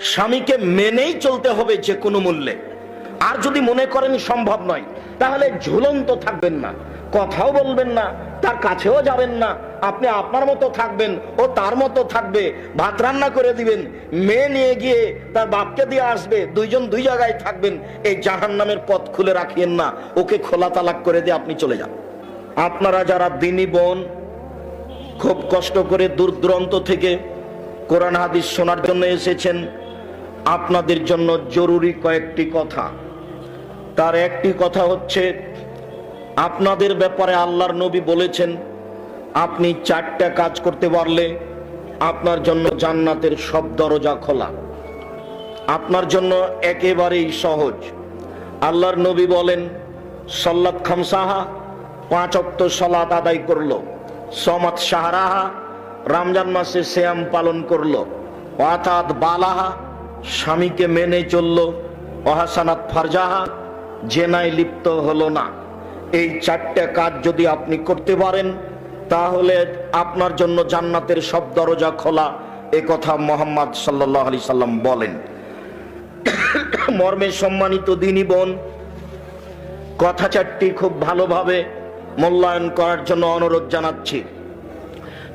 স্বামীকে মেনেই চলতে হবে যে কোনো মূল্যে। আর যদি মনে করেন সম্ভব নয়, তাহলে ঝুলন্ত থাকবেন না। কথাও বলবেন না, তার কাছেও যাবেন না। আপনি আপনার মতো থাকবেন ও তার মতো থাকবে। ভাত রান্না করে দিবেন, মেয়ে নিয়ে গিয়ে তার বাপকে দিয়ে আসবে, দুইজন দুই জায়গায় থাকবেন। এই জাহান নামের পথ খুলে রাখিয়েন না, ওকে খোলা তালাক করে দিয়ে আপনি চলে যান। আপনারা যারা দিনী বোন, খুব কষ্ট করে দূর দূরান্ত থেকে কোরআন হাদিস শোনার জন্য এসেছেন আপনাদের জন্য জরুরি কয়েকটি কথা। তার একটি কথা হচ্ছে, আপনাদের ব্যাপারে আল্লাহর নবী বলেছেন, আপনি চারটা কাজ করতে পারলে আপনার জন্য জান্নাতের সব দরজা খোলা। আপনার জন্য একেবারেই সহজ। আল্লাহর নবী বলেন, সল্লাত খামসাহা, পাঁচ অক্ত সলাত আদায় করল। সমাত সাহারাহা রমজান মাসে শ্যাম পালন করল। অর্থাৎ বালাহা স্বামীকে মেনে চলল অহাসানাত ফারজাহা, জেনায় লিপ্ত হলো না। এই চারটে কাজ যদি আপনি করতে পারেন, তাহলে আপনার জন্য জান্নাতের সব দরজা খোলা, এ কথা মোহাম্মদ সাল্লাহ আলি সাল্লাম বলেন। মর্মে সম্মানিত দিনী বোন, কথা চারটি খুব ভালোভাবে মূল্যায়ন করার জন্য অনুরোধ জানাচ্ছি।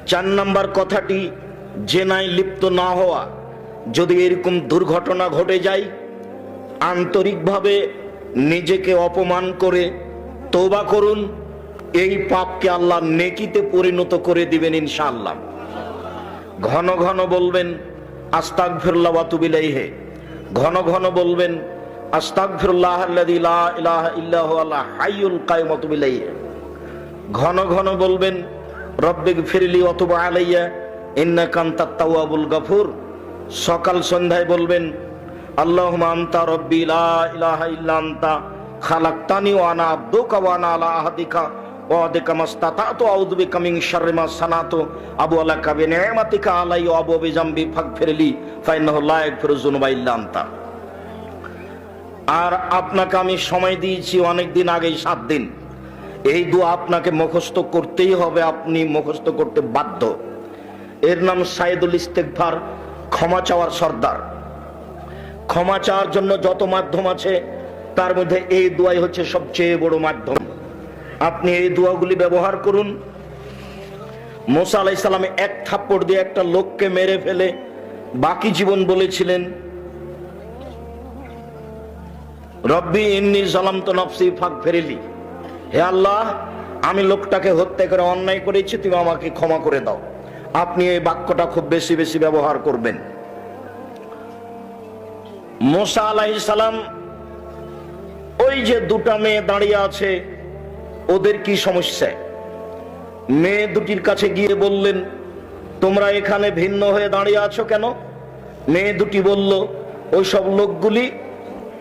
চার নাম্বার কথাটি, জেনায় লিপ্ত না হওয়া। যদি এরকম দুর্ঘটনা ঘটে যায়, আন্তরিকভাবে নিজেকে অপমান করে তৌবা করুন, এই পাপকে আল্লাহ নেকিতে পরিণত করে দিবেন ইনশাআল্লাহ। ঘন ঘন বলবেন আস্তাক ফিরল্লাহ বাতুবিলাইহে ঘন ঘন বলবেন আস্তাক ফিরল্লাহ ঘন ঘন বলবেন রব্বিক ফিরলি অথবা আলাইয়া ইন্না কান্তা তাওয়াবুল গাফুর। সকাল সন্ধ্যায় বলবেন আল্লাহ আন্তা রব্বি ইলাহা খালাক্তানি ওয়া আনা আবদুকা ওয়া আনা আলা আহাদিকা আলাই আর আপনাকে আমি সময় দিয়েছি অনেক দিন আগেই সাত দিন। এই দোয়া আপনাকে মুখস্থ করতেই হবে, আপনি মুখস্থ করতে বাধ্য। এর নাম সাইদুল ইস্তেকভার ক্ষমা চাওয়ার সর্দার। ক্ষমা চাওয়ার জন্য যত মাধ্যম আছে, তার মধ্যে এই দোয়াই হচ্ছে সবচেয়ে বড় মাধ্যম। আপনি এই দোয়াগুলি ব্যবহার করুন। মোসা আলাই সালামে এক থাপ্পড় দিয়ে একটা লোককে মেরে ফেলে বাকি জীবন বলেছিলেন। রব্বি ইন্নি সালাম তো নফসি ফাঁক ফেরেলি হে আল্লাহ, আমি লোকটাকে হত্যা করে অন্যায় করেছি, তুমি আমাকে ক্ষমা করে দাও। আপনি এই বাক্যটা খুব বেশি বেশি ব্যবহার করবেন। মোসা আলাহি সালাম ওই যে দুটা মেয়ে দাঁড়িয়ে আছে, ওদের কি সমস্যা? মেয়ে দুটির কাছে গিয়ে বললেন, তোমরা এখানে ভিন্ন হয়ে দাঁড়িয়ে আছো কেন? মেয়ে দুটি বলল ওই সব লোকগুলি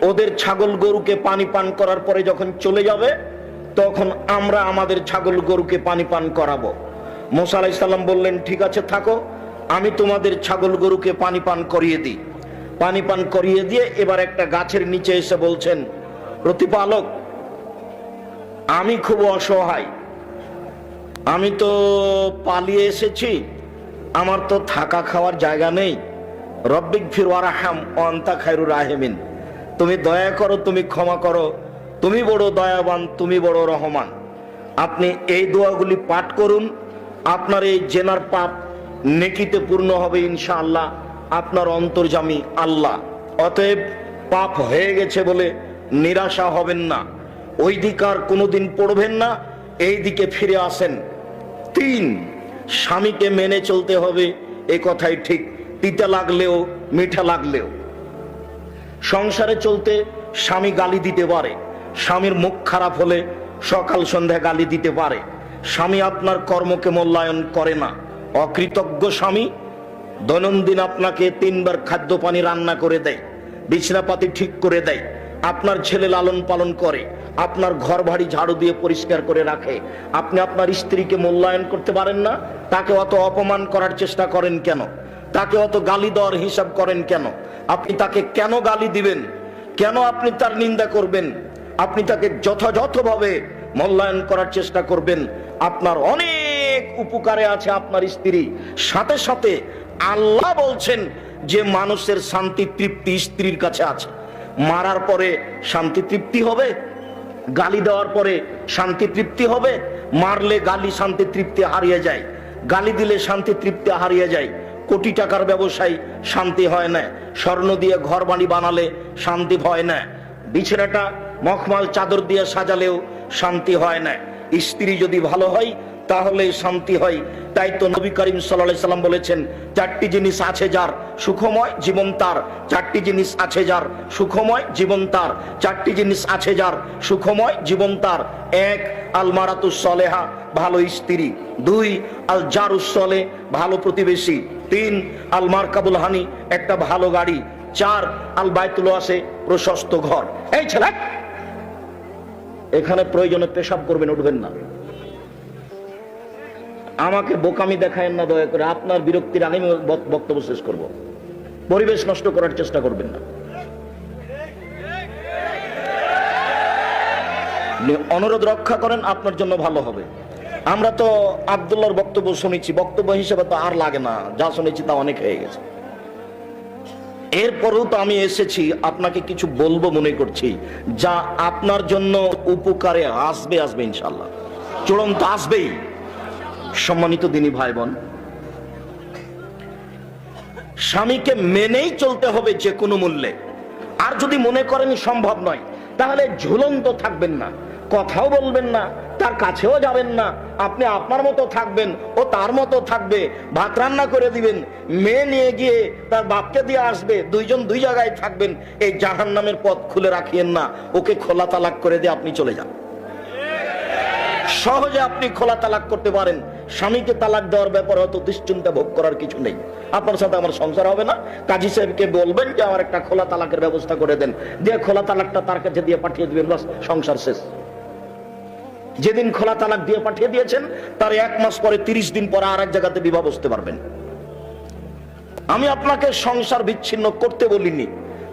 ওদের ছাগল গরুকে পানি পান করার পরে যখন চলে যাবে, তখন আমরা আমাদের ছাগল গরুকে পানি পান করাবো। মোসা আলাইসাল্লাম বললেন, ঠিক আছে, থাকো। আমি তোমাদের ছাগল গরুকে পানি পান করিয়ে দিই। পানি পান করিয়ে দিয়ে এবার একটা গাছের নিচে এসে বলছেন, প্রতিপালক, আমি খুব অসহায়। আমি তো পালিয়ে এসেছি। আমার তো থাকা খাওয়ার জায়গা নেই। রব্বিক ওয়ারাহাম অন্তা খায়রুর রাহেমিন। তুমি দয়া করো, তুমি ক্ষমা করো। তুমি বড় দয়াবান, তুমি বড় রহমান। আপনি এই দোয়াগুলি পাঠ করুন। আপনার এই জেনার পাপ নেকিতে পূর্ণ হবে ইনশাআল্লাহ। আপনার অন্তর্জামী আল্লাহ। অতএব পাপ হয়ে গেছে বলে নিরাশা হবেন না। ওই দিক আর কোনোদিন পড়বেন না। এই দিকে ফিরে আসেন। তিন, স্বামীকে মেনে চলতে হবে। এ কথাই ঠিক। তিতা লাগলেও, মিঠা লাগলেও। সংসারে চলতে স্বামী গালি দিতে পারে। স্বামীর মুখ খারাপ হলে সকাল সন্ধ্যা গালি দিতে পারে। স্বামী আপনার কর্মকে মূল্যায়ন করে না। অকৃতজ্ঞ স্বামী, দৈনন্দিন আপনাকে তিনবার খাদ্য পানি রান্না করে দেয়, বিছনাপাতি ঠিক করে দেয়, আপনার ছেলে লালন পালন করে, আপনার ঘর বাড়ি ঝাড়ু দিয়ে পরিষ্কার করে রাখে। আপনি আপনার স্ত্রীকে মূল্যায়ন করতে পারেন না, তাকে অত অপমান করার চেষ্টা করেন কেন? তাকে অত গালি দেওয়ার হিসাব করেন কেন? আপনি তাকে কেন গালি দিবেন? কেন আপনি তার নিন্দা করবেন? আপনি তাকে যথাযথভাবে মূল্যায়ন করার চেষ্টা করবেন? আপনার অনেক উপকারে আছে আপনার স্ত্রী। সাথে সাথে আল্লাহ বলছেন যে মানুষের শান্তি তৃপ্তি স্ত্রীর কাছে আছে। মারার পরে শান্তি তৃপ্তি হবে, গালি দেওয়ার পরে শান্তি তৃপ্তি হবে, মারলে গালি শান্তি তৃপ্তি হারিয়ে যায়, গালি দিলে শান্তি তৃপ্তি হারিয়ে যায়, কোটি টাকার ব্যবসায় শান্তি হয় না, স্বর্ণ দিয়ে ঘর বাড়ি বানালে শান্তি হয় না, বিছানাটা মখমাল চাদর দিয়ে সাজালেও শান্তি হয় না। স্ত্রী যদি ভালো হয়, তাহলে শান্তি হয়। তাই তো নবী করিম সাল্লাম বলেছেন, চারটি জিনিস আছে যার সুখময় জীবন তার। চারটি জিনিস আছে যার সুখময় জীবন তার। চারটি জিনিস আছে যার সুখময় জীবন তার। এক আল মারাতুস সলেহা, ভালো স্ত্রী। দুই আল জারুস সলে ভালো প্রতিবেশী। তিন আল মার্কাবুল হানি, একটা ভালো গাড়ি। চার আল বাইতুল আসে প্রশস্ত ঘর। এই ছেলে! এখানে প্রয়োজনে পেশাব করবেন, উঠবেন না। আমাকে বোকামি দেখায়েন না দয়া করে, আপনার বিরক্তির আমি বক্তব্য শেষ করব। পরিবেশ নষ্ট করার চেষ্টা করবেন না। অনুরোধ রক্ষা করেন, আপনার জন্য ভালো হবে। আমরা তো আবদুল্লাহর বক্তব্য শুনেছি, বক্তব্য হিসেবে তো আর লাগে না। যা শুনেছি তা অনেক হয়ে গেছে। এরপরেও তো আমি এসেছি, আপনাকে কিছু বলব মনে করছি, যা আপনার জন্য উপকারে আসবে আসবে ইনশাল্লাহ চূড়ান্ত আসবেই। সম্মানিত দিনী ভাই বোন স্বামীকে মেনেই চলতে হবে যে কোনো মূল্যে। আর যদি মনে করেন সম্ভব নয়, তাহলে ঝুলন্ত থাকবেন না। কথাও বলবেন না, তার কাছেও যাবেন না। আপনি আপনার মতো থাকবেন ও তার মতো থাকবে। ভাত রান্না করে দিবেন, মেয়ে নিয়ে গিয়ে তার বাপকে দিয়ে আসবে, দুইজন দুই জায়গায় থাকবেন। এই জাহান নামের পথ খুলে রাখিয়েন না, ওকে খোলা তালাক করে দিয়ে আপনি চলে যান। সহজে আপনি খোলা তালাক করতে পারেন। স্বামীকে তালাক দেওয়ার ব্যাপারে অত দুশ্চিন্তা ভোগ করার কিছু নেই। আপনার সাথে আমার সংসার হবে না। কাজী সাহেবকে বলবেন যে, আমার একটা খোলা তালাকের ব্যবস্থা করে দেন। দিয়ে খোলা তালাকটা তার কাছে দিয়ে পাঠিয়ে দিবেন সংসার শেষ। যেদিন খোলা তালাক দিয়ে পাঠিয়ে দিয়েছেন, তার এক মাস পরে তিরিশ দিন পরে আর এক জায়গাতে বিবাহ বসতে পারবেন। আমি আপনাকে সংসার বিচ্ছিন্ন করতে বলিনি,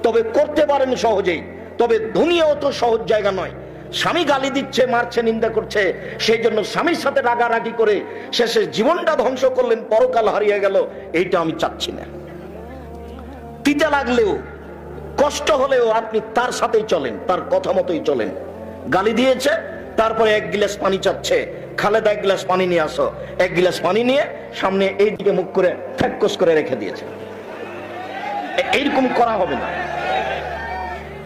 তবে করতে পারেন সহজেই, তবে দুনিয়াও তো সহজ জায়গা নয়। স্বামী গালি দিচ্ছে, মারছে, নিন্দা করছে, সেই জন্য স্বামীর সাথে রাগারাগি করে শেষে জীবনটা ধ্বংস করলেন, পরকাল হারিয়ে গেল, এইটা আমি চাচ্ছি না। তিতে লাগলেও, কষ্ট হলেও আপনি তার সাথেই চলেন, তার কথা মতোই চলেন। গালি দিয়েছে তারপরে এক গিলাস পানি চাচ্ছে। খালেদা, এক গ্লাস পানি নিয়ে আসো। এক গিলাস পানি নিয়ে সামনে এই দিকে মুখ করে ফ্যাক্কস করে রেখে দিয়েছে। এইরকম করা হবে না।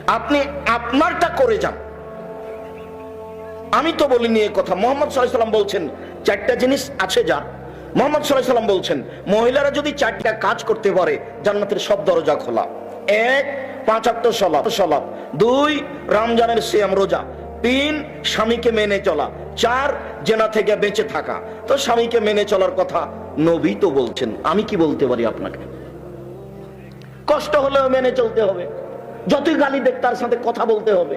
আপনি আপনারটা করে যান। আমি তো বলিনি এ কথা। মোহাম্মদ সাল্লাম বলছেন, চারটা জিনিস আছে যার। মোহাম্মদ সাল্লাম বলছেন, মহিলারা যদি চারটা কাজ করতে পারে, জান্নাতের সব দরজা খোলা। এক পাঁচাত্তর সলাপ সলাপ দুই, রমজানের সিয়াম রোজা। তিন, স্বামীকে মেনে চলা। চার, জেনা থেকে বেঁচে থাকা। তো স্বামীকে মেনে চলার কথা নবী তো বলছেন। আমি কি বলতে পারি আপনাকে? কষ্ট হলেও মেনে চলতে হবে। যতই গালি দেখ, তার সাথে কথা বলতে হবে।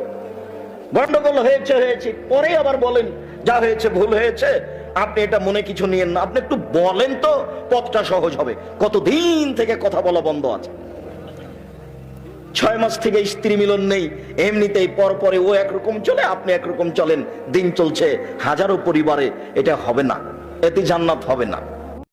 গন্ডগোল হয়েছে হয়েছে। পরে আবার বলেন, যা হয়েছে ভুল হয়েছে, আপনি এটা মনে কিছু নিয়েন না। আপনি একটু বলেন তো, পথটা সহজ হবে। কতদিন থেকে কথা বলা বন্ধ আছে? ছয় মাস থেকে স্ত্রী মিলন নেই। এমনিতেই পরপরে ও একরকম চলে, আপনি একরকম চলেন। দিন চলছে, হাজারো পরিবারে এটা হবে না। এতে জান্নাত হবে না।